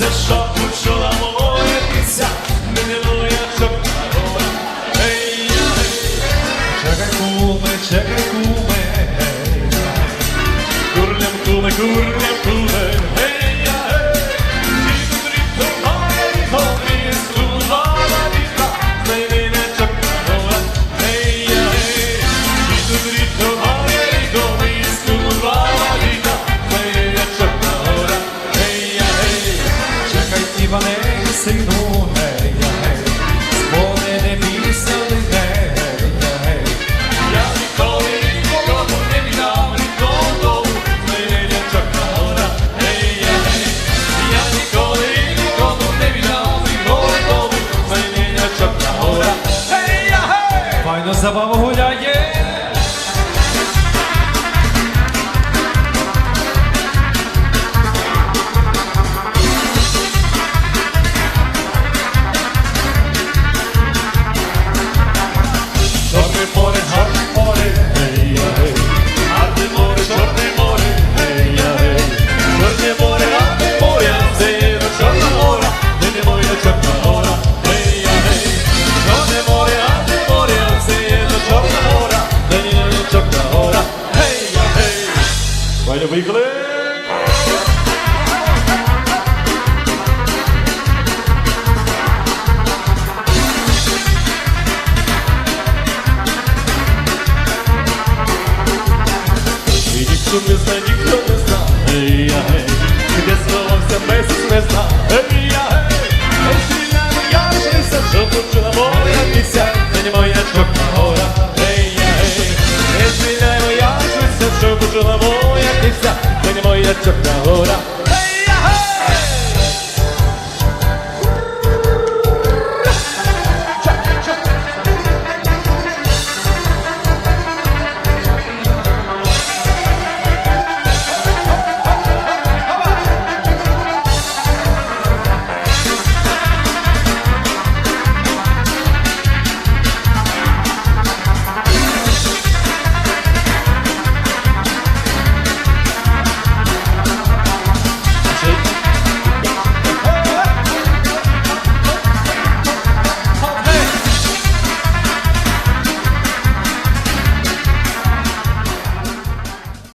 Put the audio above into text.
серце, що почула моя пісня, минулоя чорна роя. Ей, чекай, куми, чекай, куми, курлям, куми, курлям. Sabah Давайте виїхали! І ніхто не знає, ніхто не знає, я гей, де сховався месяць не знає, я гей, Остріляю я жилися, що хочу на море, пісня, моя чорна гора, ей, я гей, не стріляй моя жилися, що хочу на море, Chakra